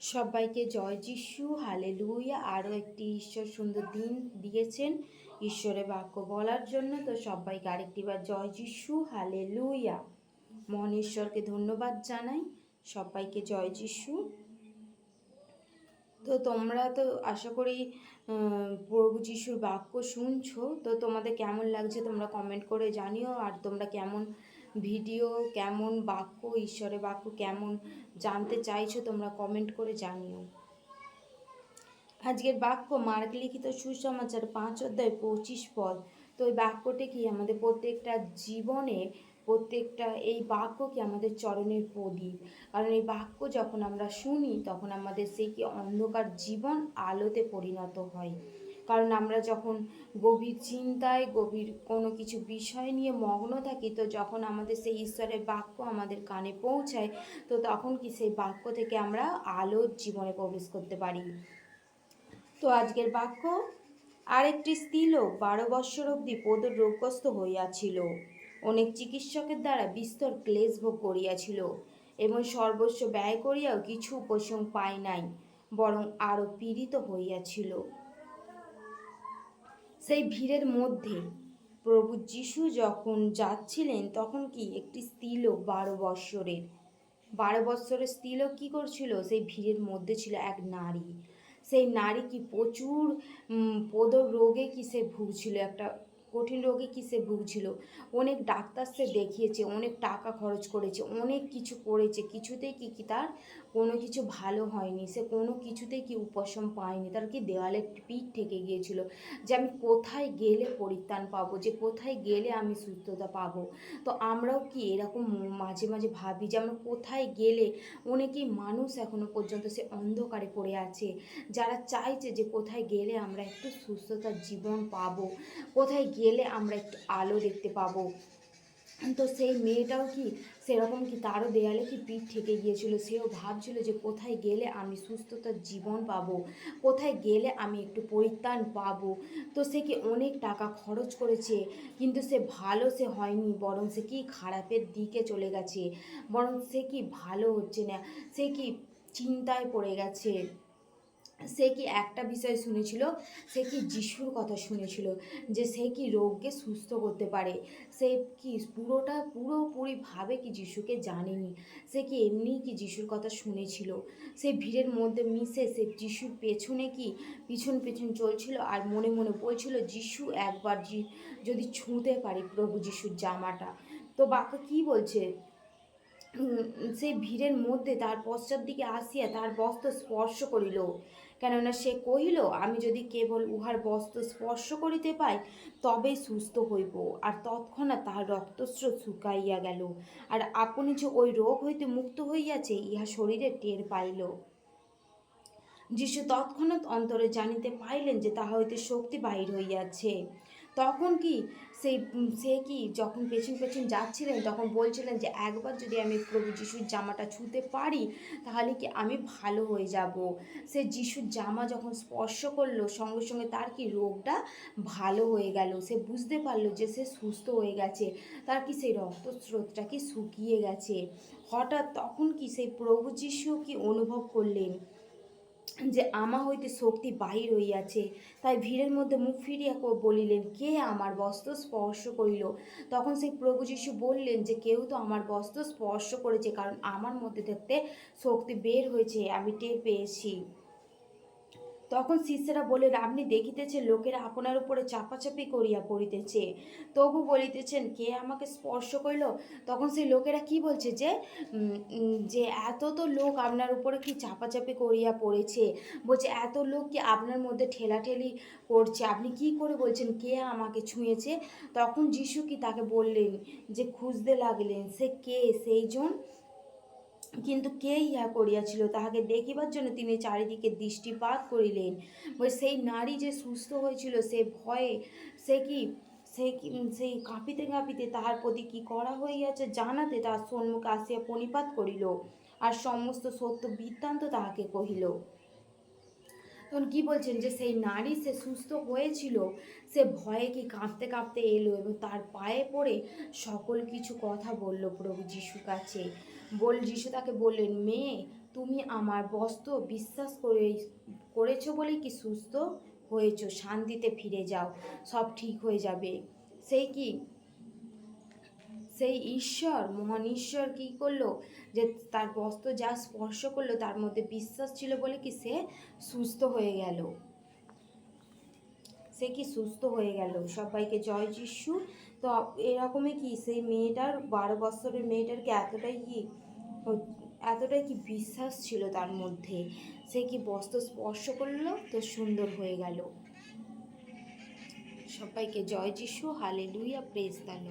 সবাইকে জয় যিশু হালে লুইয়া আরও একটি ঈশ্বর সুন্দর দিন দিয়েছেন। ঈশ্বরের বাক্য বলার জন্য তো সবাইকে আরেকটিবার জয় যিশু হালে লুইয়া মহান ঈশ্বরকে ধন্যবাদ জানাই। সবাইকে জয় যিশু। তো তোমরা তো আশা করি প্রভু যিশুর বাক্য শুনছো। তো তোমাদের কেমন লাগছে তোমরা কমেন্ট করে জানিও। আর তোমরা কেমন ভিডিও কেমন বাক্য, ঈশ্বরের বাক্য কেমন জানতে চাইছো তোমরা কমেন্ট করে জানিও। আজকের বাক্য মার্ক লিখিত সুসমাচার পাঁচ অধ্যায় পঁচিশ পদ। তো এই বাক্যটি কি আমাদের প্রত্যেকটা জীবনে, প্রত্যেকটা এই বাক্য কি আমাদের চরণের প্রদীপ? কারণ এই বাক্য যখন আমরা শুনি, তখন আমাদের সেই কি অন্ধকার জীবন আলোতে পরিণত হয়। কারণ আমরা যখন গভীর চিন্তায়, গভীর কোনো কিছু বিষয় নিয়ে মগ্ন থাকি, তো যখন আমাদের সেই ঈশ্বরের বাক্য আমাদের কানে পৌঁছায়, তো তখন কি সেই বাক্য থেকে আমরা আলোর জীবনে প্রবেশ করতে পারি? তো আজকের বাক্য, আরেকটি স্ত্রীলোক বারো বৎসর অবধি পদর রোগগ্রস্ত হইয়াছিল। অনেক চিকিৎসকের দ্বারা বিস্তর ক্লেশ ভোগ করিয়াছিল এবং সর্বস্ব ব্যয় করিয়াও কিছু উপশম পায় নাই, বরং আরও পীড়িত হইয়াছিল। সেই ভিড়ের মধ্যে প্রভু যিশু যখন যাচ্ছিলেন, তখন কি একটি স্ত্রীলোক বারো বৎসরের বারো বৎসরের স্ত্রীলোক কী করছিল? সেই ভিড়ের মধ্যে ছিল এক নারী। সেই নারী কি প্রচুর পদ রোগে কি সে ভুগছিল? একটা কঠিন রোগে কি সে ভুগছিল? অনেক ডাক্তার সে দেখিয়েছে, অনেক টাকা খরচ করেছে, অনেক কিছু করেছে, কিছুতেই কি কি তার কোনো কিছু ভালো হয়নি, সে কোনো কিছুতেই কি উপশম পায়নি, তার কি দেওয়ালে পিঠ থেকে গিয়েছিল, যে আমি কোথায় গেলে পরিত্রাণ পাবো, যে কোথায় গেলে আমি সুস্থতা পাবো। তো আমরাও কি এরকম মাঝে মাঝে ভাবি যে আমরা কোথায় গেলে অনেকেই মানুষ এখনও পর্যন্ত সে অন্ধকারে পড়ে আছে, যারা চাইছে যে কোথায় গেলে আমরা একটু সুস্থতার জীবন পাবো, কোথায় গেলে আমরা একটু আলো দেখতে পাবো। তো সেই মেয়েটাও কি সেরকম কি তারও দেয়ালে কি পিঠ ঠেকে গিয়েছিল? সেও ভাবছিল যে কোথায় গেলে আমি সুস্থতার জীবন পাবো? কোথায় গেলে আমি একটু পরিত্রাণ পাবো? তো সে কি অনেক টাকা খরচ করেছে, কিন্তু সে ভালো সে হয়নি, বরং সে কি খারাপের দিকে চলে গেছে? বরং সে কি ভালো হচ্ছে না? সে কি চিন্তায় পড়ে গেছে? সে কি একটা বিষয় শুনেছিল? সে কি যিশুর কথা শুনেছিল? যে সে কি রোগকে সুস্থ করতে পারে? সে কি পুরোটা পুরোপুরিভাবে কি যিশুকে জানেনি? সে কি এমনিই কি যিশুর কথা শুনেছিল? সে ভিড়ের মধ্যে মিশে সে যিশুর পেছনে কি পিছন পেছন চলছিল? আর মনে মনে বলছিল, যিশু একবার যদি ছুঁতে পারি প্রভু যিশুর জামাটা। তো বাক্য কি বলছে? সেই ভিড়ের মধ্যে তার পশ্চাৎ দিকে আসিয়া তার বস্ত্র স্পর্শ করিল। কেননা সে কহিল, আমি যদি কেবল উহার বস্ত্র স্পর্শ করিতে পাই, তবেই সুস্থ হইব। আর তৎক্ষণাৎ তাহার রক্তস্রোত শুকাইয়া গেল। আর আপনি যে ওই রোগ হইতে মুক্ত হইয়াছে, ইহা শরীরে টের পাইল। যিশু তৎক্ষণাৎ অন্তরে জানিতে পাইলেন যে তাহা হইতে শক্তি বাহির হইয়াছে। তখন কি সেই সে কি যখন পেছন পেছন যাচ্ছিলেন, তখন বলছিলেন যে, একবার যদি আমি প্রভু যিশুর জামাটা ছুঁতে পারি, তাহলে কি আমি ভালো হয়ে যাব? সে যিশুর জামা যখন স্পর্শ করল, সঙ্গে সঙ্গে তার কি রোগটা ভালো হয়ে গেল। সে বুঝতে পারল যে সে সুস্থ হয়ে গেছে। তার কি সেই রক্তস্রোতটা কি শুকিয়ে গেছে? হঠাৎ তখন কি সেই প্রভু যিশু কি অনুভব করলেন? যে আমা হইতে শক্তি বাহির হইয়াছে। তাই ভিড়ের মধ্যে মুখ ফিরিয়া বলিলেন, কে আমার বস্ত্র স্পর্শ করিল? তখন সেই প্রভু যিশু বললেন যে, কেউ তো আমার বস্ত্র স্পর্শ করেছে, কারণ আমার মধ্যে থাকতে শক্তি বের হয়েছে, আমি টের পেয়েছি। তখন শিষ্যরা বলেন আপনি দেখিতেছেন লোকেরা আপনার উপরে চাপাচাপি করিয়া পড়িতেছে। তবু বলিতেছেন, কে আমাকে স্পর্শ করিল? তখন সেই লোকেরা কি বলছে যে যে এত তো লোক আপনার উপরে কি চাপাচাপি করিয়া পড়েছে? বলছে, এত লোক কি আপনার মধ্যে ঠেলাঠেলি করছে? আপনি কি করে বলছেন, কে আমাকে ছুঁয়েছে? তখন যিশু কি তাকে বললেন যে, খুঁজতে লাগলেন। সে কে? সেই জন কিন্তু কে ইহা করিয়াছিল? তাহাকে দেখিবার জন্য তিনি চারিদিকে দৃষ্টিপাত করিলেন। সেই নারী যে সুস্থ হয়েছিল, সে ভয়ে, সে কি, সে সেই কাঁপিতে কাঁপিতে তাহার প্রতি কি করা হইয়াছে জানাতে তার সম্মুখে আসিয়া পণিপাত করিল আর সমস্ত সত্য বৃত্তান্ত তাহাকে কহিল। তখন কি বলছেন যে, সেই নারী সে সুস্থ হয়েছিল, সে ভয়ে কি কাঁপতে কাঁপতে এলো এবং তার পায়ে পড়ে সকল কিছু কথা বলল প্রভু যিশু কাছে। বল, যিশু তাকে বললেন, মেয়ে, তুমি আমার বস্ত্র বিশ্বাস করে, করেছ বলে কি সুস্থ হয়েছো? শান্তিতে ফিরে যাও, সব ঠিক হয়ে যাবে। সেই কি? সেই ঈশ্বর, মহান ঈশ্বর কী করল? যে তার বস্ত্র যা স্পর্শ করল, তার মধ্যে বিশ্বাস ছিল বলে কি সে সুস্থ হয়ে গেল। সে কি সুস্থ হয়ে গেল? সবাইকে জয় যিশু। তো এরকমই কি সেই মেয়েটার, বারো বছরের মেয়েটার কি এতটাই কি এতটাই কি বিশ্বাস ছিল তার মধ্যে? সে কি বস্ত্র স্পর্শ করল? তো সুন্দর হয়ে গেল। সবাইকে জয় যিশু। হালে লুইয়া প্রেস দালো